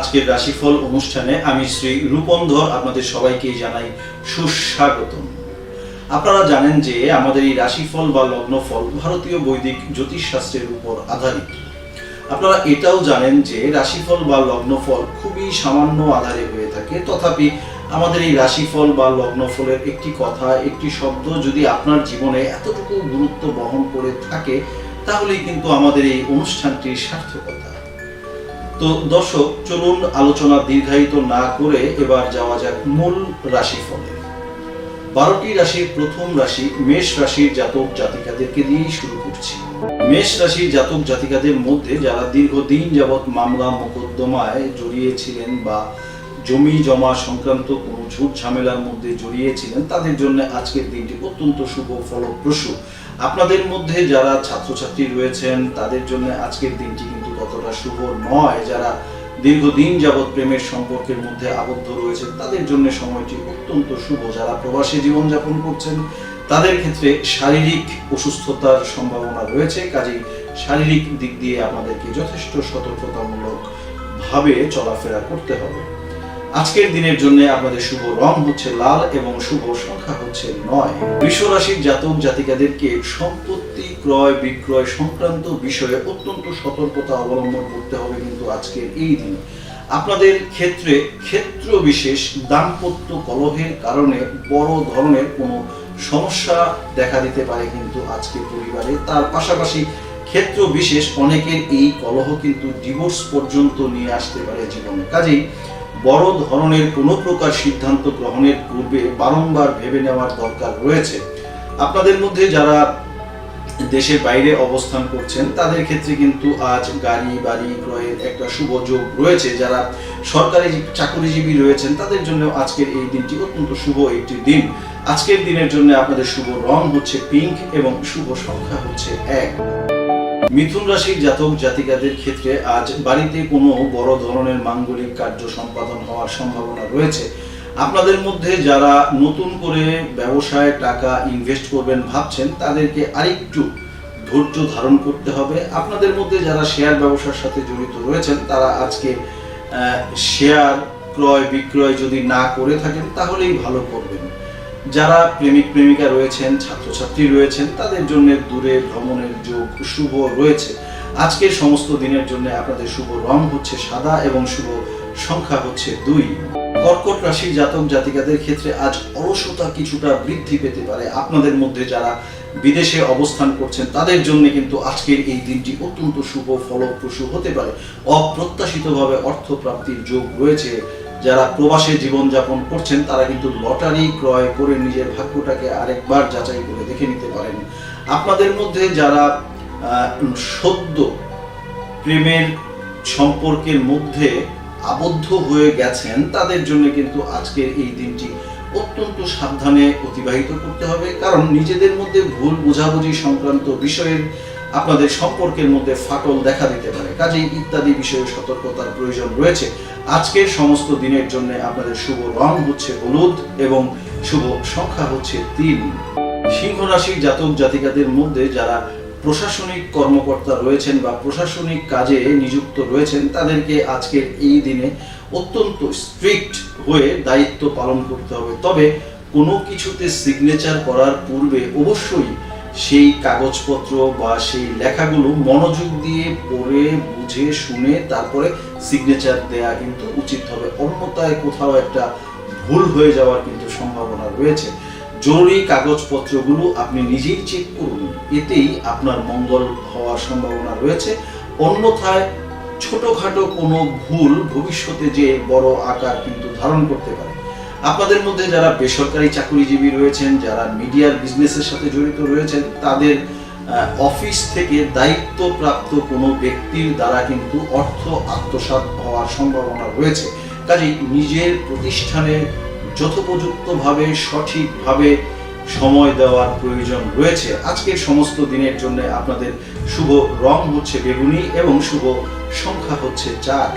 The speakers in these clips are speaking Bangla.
আজকের রাশিফল অনুষ্ঠানে আমি শ্রী রূপন্ধর আপনাদের সবাইকে জানাই সুস্বাগতম। আপনারা জানেন যে আমাদের এই রাশিফল বা লগ্নফল ভারতীয় বৈদিক জ্যোতিষশাস্ত্রের উপর আধারিত। আপনারা এটাও জানেন যে রাশিফল বা লগ্নফল খুবই সামান্য আধারে হয়ে থাকে। তথাপি আমাদের এই রাশিফল বা লগ্নফলের একটি কথা, একটি শব্দ যদি আপনার জীবনে এতটুকু গুরুত্ব বহন করে থাকে, তাহলেই কিন্তু আমাদের এই অনুষ্ঠানটির সার্থকতা। তো দর্শক, চলুন আলোচনা দীর্ঘায়িত না করে এবার যাওয়া যাক মূল রাশিফলে। বারোটি রাশির প্রথম রাশি মেষ রাশির জাতক জাতিকাদেরকে দিয়েই শুরু করছি। মেষ রাশির জাতক জাতিকাদের মধ্যে যারা দীর্ঘদিন যাবৎ মামলা মোকদ্দমায় জড়িয়েছিলেন বা জমি জমা সংক্রান্ত কোনো ঝুট ঝামেলার মধ্যে জড়িয়েছিলেন, তাদের জন্য আজকের দিনটি অত্যন্ত শুভ ফলপ্রসূ। আপনাদের মধ্যে যারা ছাত্রছাত্রী রয়েছেন, তাদের জন্য আজকের দিনটি কিন্তু ততটা শুভ নয়, যারা দীর্ঘদিন যাবৎ প্রেমের সম্পর্কের মধ্যে আবদ্ধ রয়েছেন তাদের জন্য সময়টি অত্যন্ত শুভ। যারা প্রবাসী জীবনযাপন করছেন, তাদের ক্ষেত্রে শারীরিক অসুস্থতার সম্ভাবনা রয়েছে, কাজেই শারীরিক দিক দিয়ে আমাদেরকে যথেষ্ট সতর্কতামূলক ভাবে চলাফেরা করতে হবে। আজকের দিনের জন্য আপনাদের শুভ রং হচ্ছে লাল এবং শুভ সংখ্যা হচ্ছে নয়। বৃষ রাশির জাতক জাতিকাদেরকে সম্পত্তি ক্রয় বিক্রয় সংক্রান্ত বিষয়ে অত্যন্ত সতর্কতা অবলম্বন করতে হবে কিন্তু আজকের এই দিনে। আপনাদের ক্ষেত্রে ক্ষেত্র বিশেষ দাম্পত্য কলহের কারণে বড় ধরনের কোনো সমস্যা দেখা দিতে পারে কিন্তু আজকে পরিবারে। তার পাশাপাশি ক্ষেত্র বিশেষ অনেকের এই কলহ কিন্তু ডিভোর্স পর্যন্ত নিয়ে আসতে পারে জীবনে। কাজেই বড় ধরনের কোনো প্রকার সিদ্ধান্ত গ্রহণের পূর্বে বারংবার ভেবে নেওয়ার দরকার রয়েছে। আপনাদের মধ্যে যারা দেশের বাইরে অবস্থান করছেন, তাদের ক্ষেত্রে কিন্তু আজ গাড়ি, বাড়ি ক্রয়ের একটা শুভ যোগ রয়েছে। যারা সরকারি চাকরিজীবী রয়েছেন, তাদের জন্য আজকের এই দিনটি অত্যন্ত শুভ একটি দিন। আজকের দিনের জন্য আপনাদের শুভ রং হচ্ছে পিঙ্ক এবং শুভ সংখ্যা হচ্ছে এক। মিথুন রাশির জাতক জাতিকাদের ক্ষেত্রে আজ বাড়িতে কোনো বড় ধরনের মাঙ্গলিক কার্য সম্পাদন হওয়ার সম্ভাবনা রয়েছে। আপনাদের মধ্যে যারা নতুন করে ব্যবসায় টাকা ইনভেস্ট করবেন ভাবছেন, তাদেরকে আরেকটু ধৈর্য ধারণ করতে হবে। আপনাদের মধ্যে যারা শেয়ার ব্যবসার সাথে জড়িত রয়েছেন, তারা আজকে শেয়ার ক্রয় বিক্রয় যদি না করে থাকেন, তাহলেই ভালো করবেন। যারা প্রেমিক প্রেমিকা রয়েছেন, ছাত্রছাত্রী রয়েছেন, তাদের জন্য দূরে ভ্রমণের যোগ শুভ রয়েছে। আজকের সমস্ত দিনের জন্য আপনাদের শুভ রং হচ্ছে সাদা এবং শুভ সংখ্যা হচ্ছে দুই। কর্কট রাশির জাতক জাতিকাদের ক্ষেত্রে আজ অলসতা কিছুটা বৃদ্ধি পেতে পারে। আপনাদের মধ্যে যারা বিদেশে অবস্থান করছেন, তাদের জন্য কিন্তু আজকের এই দিনটি অত্যন্ত শুভ, ফলপ্রসূ হতে পারে। অপ্রত্যাশিতভাবে অর্থ প্রাপ্তির যোগ রয়েছে। যারা প্রবাসে জীবনযাপন করছেন, তারা কিন্তু লটারি ক্রয় করে নিজের ভাগ্যটাকে আরেকবার যাচাই করে দেখে নিতে পারেন। আপনাদের মধ্যে যারা সদ্য প্রেমের সম্পর্কের মধ্যে আবদ্ধ হয়ে গেছেন, তাদের জন্য কিন্তু আজকের এই দিনটি অত্যন্ত সাবধানে অতিবাহিত করতে হবে। কারণ নিজেদের মধ্যে ভুল বোঝাবুঝি সংক্রান্ত বিষয়ের আপনাদের সম্পর্কের মধ্যে ফাটল দেখা দিতে পারে। কাজেই ইত্যাদি বিষয়ে সতর্কতার প্রয়োজন রয়েছে। আজকের সমস্ত দিনের জন্য আপনাদের শুভ রং হচ্ছে হলুদ এবং শুভ সংখ্যা হচ্ছে তিন। সিংহ রাশির জাতক জাতিকাদের মধ্যে যারা প্রশাসনিক কর্মকর্তা রয়েছেন বা প্রশাসনিক কাজে নিযুক্ত রয়েছেন, তাদেরকে আজকের এই দিনে অত্যন্ত স্ট্রিক্ট হয়ে দায়িত্ব পালন করতে হবে। তবে কোনো কিছুতে সিগনেচার করার পূর্বে অবশ্যই সেই কাগজপত্র বা সেই লেখাগুলো মনোযোগ দিয়ে পড়ে, বুঝে, শুনে তারপরে সিগনেচার দেয়া কিন্তু উচিত হবে। অন্যতায় কোথাও একটা ভুল হয়ে যাওয়ার কিন্তু সম্ভাবনা রয়েছে। জরুরি কাগজপত্রগুলো আপনি নিজেই চেক করুন। এতেই আপনার মঙ্গল হওয়ার সম্ভাবনা রয়েছে। অন্যথায় ছোটখাটো কোনো ভুল ভবিষ্যতে যে বড় আকার কিন্তু ধারণ করতে পারে। আপনাদের মধ্যে যারা বেসরকারি চাকরিজীবী রয়েছেন, যারা মিডিয়ার বিজনেসের সাথে জড়িত রয়েছেন, তাদের অফিস থেকে দায়িত্বপ্রাপ্ত কোনো ব্যক্তির দ্বারা কিন্তু অর্থ আত্মসাৎ হওয়ার সম্ভাবনা রয়েছে। কাজেই নিজের প্রতিষ্ঠানে যথোপযুক্তভাবে, সঠিকভাবে সময় দেওয়ার প্রয়োজন রয়েছে। আজকের সমস্ত দিনের জন্য আপনাদের শুভ রং হচ্ছে বেগুনি এবং শুভ সংখ্যা হচ্ছে চার।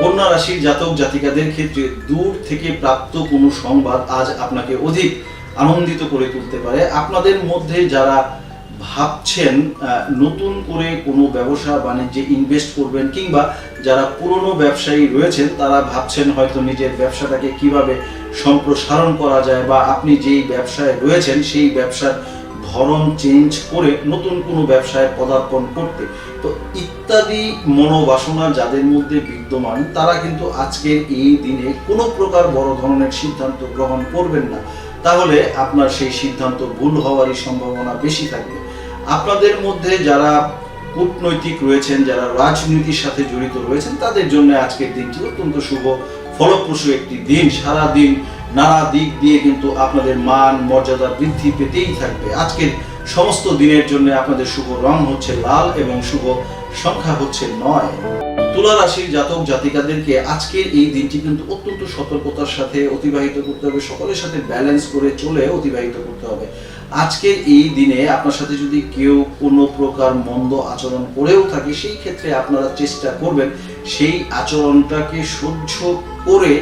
কন্যা রাশির জাতক জাতিকাদের ক্ষেত্রে দূর থেকে প্রাপ্ত কোনো সংবাদ আজ আপনাকে অধিক আনন্দিত করে তুলতে পারে। আপনাদের মধ্যে যারা ভাবছেন নতুন করে কোনো ব্যবসা বাণিজ্যে ইনভেস্ট করবেন কিংবা যারা পুরনো ব্যবসায়ী রয়েছেন, তারা ভাবছেন হয়তো নিজের ব্যবসাটাকে কীভাবে সম্প্রসারণ করা যায় বা আপনি যেই ব্যবসায় রয়েছেন, সেই ব্যবসার ধরন চেঞ্জ করে নতুন কোনো ব্যবসায় পদার্পণ করতে। তো ইত্যাদি মনোবাসনা যাদের মধ্যে বিদ্যমান, তারা কিন্তু আজকের এই দিনে কোনো প্রকার বড় ধরনের সিদ্ধান্ত গ্রহণ করবেন না। তাহলে আপনার সেই সিদ্ধান্ত ভুল হওয়ারই সম্ভাবনা বেশি থাকবে। আপনাদের মধ্যে যারা কূটনৈতিক রয়েছেন, যারা রাজনীতির সাথে জড়িত রয়েছেন, তাদের জন্য আজকের দিনটি অত্যন্ত শুভ। ফলপ্রসূ একটি দিন, সারা দিন, নানা দিক দিয়ে কিন্তু আপনাদের মান, মর্যাদা বৃদ্ধি পেতেই থাকবে। আজকের সমস্ত দিনের জন্য আপনাদের শুভ রং হচ্ছে লাল এবং শুভ সংখ্যা হচ্ছে নয়। তুলা রাশির জাতক জাতিকাদেরকে আজকের এই দিনটি কিন্তু অত্যন্ত সতর্কতার সাথে অতিবাহিত করতে হবে, সকলের সাথে ব্যালেন্স করে চলে অতিবাহিত করতে হবে। আজকের এই দিনে আপনার সাথে যদি কেউ কোনো প্রকার মন্দ আচরণ করেও থাকে, সেই ক্ষেত্রে আপনারা চেষ্টা করবেন সেই আচরণটাকে সহ্য করে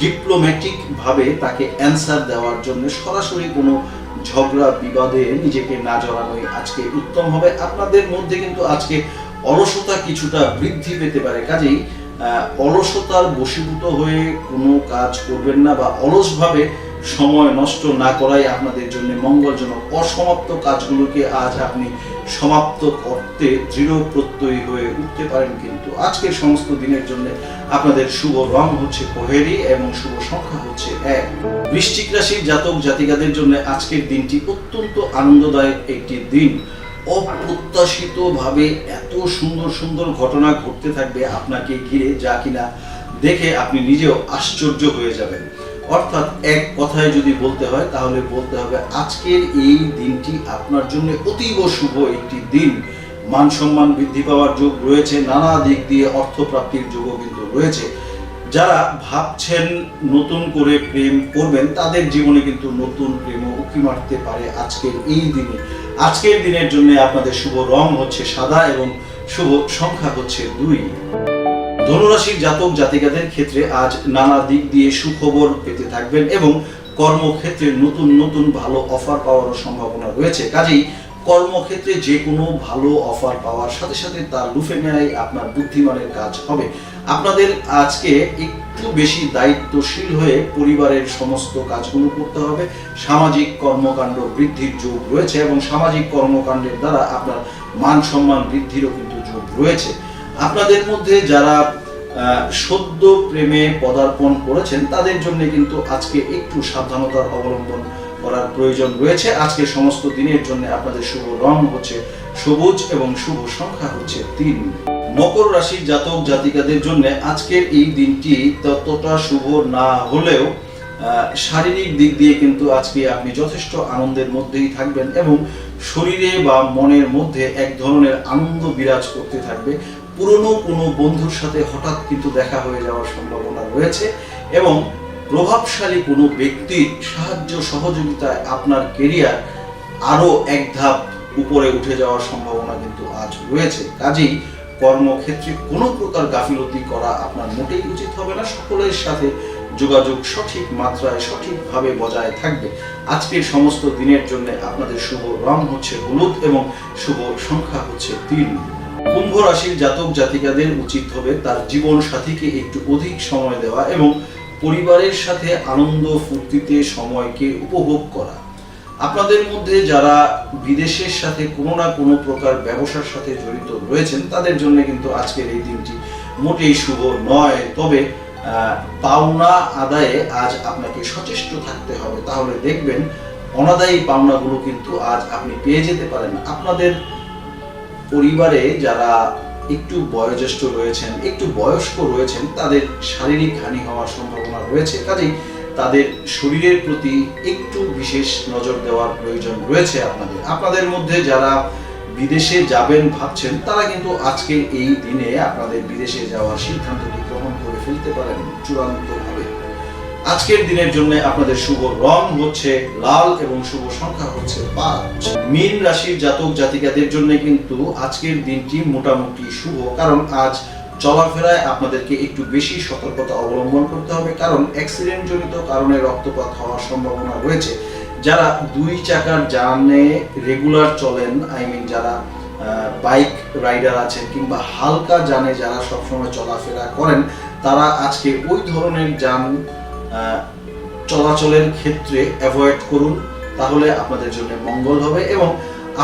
ডিপ্লোম্যাটিক ভাবে তাকে অ্যান্সার দেওয়ার জন্য। সরাসরি কোনো ঝগড়া, বিবাদে নিজেকে না জড়ানোই আজকে উত্তম হবে। আপনাদের মধ্যে কিন্তু আজকে অলসতা কিছুটা বৃদ্ধি পেতে পারে। কাজেই অলসতার বশীভূত হয়ে কোনো কাজ করবেন না বা অলসভাবে সময় নষ্ট না করাই আপনাদের জন্য মঙ্গলজনক। অসমাপ্ত কাজগুলোকে আজ আপনি সমাপ্ত করতে দৃঢ় প্রত্যয়ী হয়ে উঠতে পারেন কিন্তু। আজকের সমস্ত দিনের জন্য আপনাদের শুভ রং হচ্ছে কোহেরি এবং শুভ সংখ্যা হচ্ছে এক। বৃশ্চিক রাশির জাতক জাতিকাদের জন্য আজকের দিনটি অত্যন্ত আনন্দদায়ক একটি দিন। অপ্রত্যাশিত ভাবে এত সুন্দর সুন্দর ঘটনা ঘটতে থাকবে আপনাকে ঘিরে যা কিনা দেখে আপনি নিজেও আশ্চর্য হয়ে যাবেন। অর্থাৎ এক কথায় যদি বলতে হয়, তাহলে বলতে হবে আজকের এই দিনটি আপনার জন্য অতীব শুভ একটি দিন। মান সম্মান বৃদ্ধি পাওয়ার যোগ রয়েছে, নানা দিক দিয়ে অর্থপ্রাপ্তির যোগও কিন্তু রয়েছে। যারা ভাবছেন নতুন করে প্রেম করবেন, তাদের জীবনে কিন্তু নতুন প্রেমও উকি মারতে পারে আজকের এই দিনে। আজকের দিনের জন্য আপনাদের শুভ রং হচ্ছে সাদা এবং শুভ সংখ্যা হচ্ছে দুই। ধনুরাশির জাতক জাতিকাদের ক্ষেত্রে আজ নানা দিক দিয়ে সুখবর পেতে থাকবেন এবং কর্মক্ষেত্রে নতুন নতুন ভালো অফার পাওয়ার সম্ভাবনা রয়েছে। কাজেই কর্মক্ষেত্রে যে কোনো ভালো অফার পাওয়ার সাথে সাথে তার লুফে নেয় আপনার বুদ্ধিমানের কাজ হবে। আপনাদের আজকে একটু বেশি দায়িত্বশীল হয়ে পরিবারের সমস্ত কাজগুলো করতে হবে। সামাজিক কর্মকাণ্ড বৃদ্ধির যোগ রয়েছে এবং সামাজিক কর্মকাণ্ডের দ্বারা আপনার মান সম্মান বৃদ্ধিরও কিন্তু যোগ রয়েছে। আপনাদের মধ্যে যারা সদ্য প্রেমে পদার্পণ করেছেন, তাদের জন্য কিন্তু আজকে একটু সাবধানতার অবলম্বন করার প্রয়োজন রয়েছে। আজকে সমস্ত দিনের জন্য আপনাদের শুভ রং হচ্ছে সবুজ এবং শুভ সংখ্যা হচ্ছে তিন। মকর রাশির জাতক জাতিকাদের জন্য আজকের এই দিনটি ততটা শুভ না হলেও শারীরিক দিক দিয়ে কিন্তু আজকে আপনি যথেষ্ট আনন্দের মধ্যেই থাকবেন এবং শরীরে বা মনের মধ্যে এক ধরনের আনন্দ বিরাজ করতে থাকবে। পুরনো কোনো বন্ধুর সাথে হঠাৎ কিন্তু দেখা হয়ে যাওয়ার সম্ভাবনা রয়েছে এবং প্রভাবশালী কোনো ব্যক্তির সাহায্য সহযোগিতায় আপনার কেরিয়ার আরও এক ধাপ উপরে উঠে যাওয়ার সম্ভাবনা কিন্তু আজ রয়েছে। কাজেই কর্মক্ষেত্রে কোনো প্রকার গাফিলতি করা আপনার মোটেই উচিত হবে না। সকলের সাথে যোগাযোগ সঠিক মাত্রায়, সঠিকভাবে বজায় থাকবে। আজকের সমস্ত দিনের জন্য আপনাদের শুভ রং হচ্ছে হলুদ এবং শুভ সংখ্যা হচ্ছে তিন। কুম্ভ রাশির জাতক জাতিকাদের উচিত হবে তার জীবন সাথীকে একটু অধিক সময় দেওয়া এবং পরিবারের সাথে আনন্দ ফুর্তিতে সময়কে উপভোগ করা। আপনাদের মধ্যে যারা বিদেশের সাথে কোনো না কোনো প্রকার ব্যবসার সাথে জড়িত রয়েছেন, তাদের জন্য কিন্তু আজকের এই দিনটি মোটেই শুভ নয়। তবে পাওনা আদায়ে আজ আপনাকে সচেষ্ট থাকতে হবে। তাহলে দেখবেন অনাদায়ী পাওনাগুলো কিন্তু আজ আপনি পেয়ে যেতে পারেন। আপনাদের পরিবারে যারা একটু বয়োজ্যেষ্ঠ রয়েছেন, একটু বয়স্ক রয়েছেন, তাদের শারীরিক হানি হওয়ার সম্ভাবনা রয়েছে। কাজেই তাদের শরীরের প্রতি একটু বিশেষ নজর দেওয়ার প্রয়োজন রয়েছে আপনাদের। আপনাদের মধ্যে যারা বিদেশে যাবেন ভাবছেন, তারা কিন্তু আজকের এই দিনে আপনাদের বিদেশে যাওয়ার সিদ্ধান্তটি গ্রহণ করে ফেলতে পারেন। চূড়ান্তভাবে আজকের দিনের জন্য আপনাদের শুভ রং হচ্ছে লাল এবং শুভ সংখ্যা হচ্ছে পাঁচ। মীন রাশির জাতক জাতিকাদের জন্য কিন্তু আজকের দিনটি মোটামুটি শুভ, কারণ আজ চলাফেরায় আপনাদেরকে একটু বেশি সতর্কতা অবলম্বন করতে হবে, কারণ অ্যাক্সিডেন্ট জনিত কারণে রক্তপাত হওয়ার সম্ভাবনা রয়েছে। যারা দুই চাকার যানে রেগুলার চলেন, আই মিন যারা বাইক রাইডার আছেন কিংবা হালকা যানে যারা সবসময় চলাফেরা করেন, তারা আজকে ওই ধরনের যান চলাচলের ক্ষেত্রে অ্যাভয়েড করুন, তাহলে আপনাদের জন্য মঙ্গল হবে এবং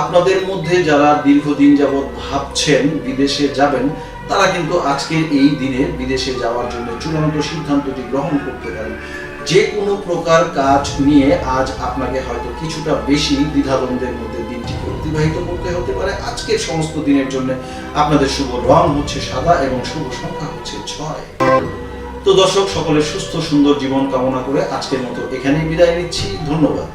আপনাদের মধ্যে যারা দীর্ঘদিন যাবৎ ভাবছেন বিদেশে যাবেন, তারা কিন্তু আজকের এই দিনে বিদেশে যাওয়ার জন্য চূড়ান্ত সিদ্ধান্তটি গ্রহণ করতে পারেন। যে কোনো প্রকার কাজ নিয়ে আজ আপনাকে হয়তো কিছুটা বেশি দ্বিধাদ্বন্দ্বের মধ্যে দিনটি অতিবাহিত করতে হতে পারে। আজকের সমস্ত দিনের জন্য আপনাদের শুভ রং হচ্ছে সাদা এবং শুভ সংখ্যা হচ্ছে ছয়। তো দর্শক সকলের সুস্থ সুন্দর জীবন কামনা করে আজকের মতো এখানেই বিদায় নিচ্ছি। ধন্যবাদ।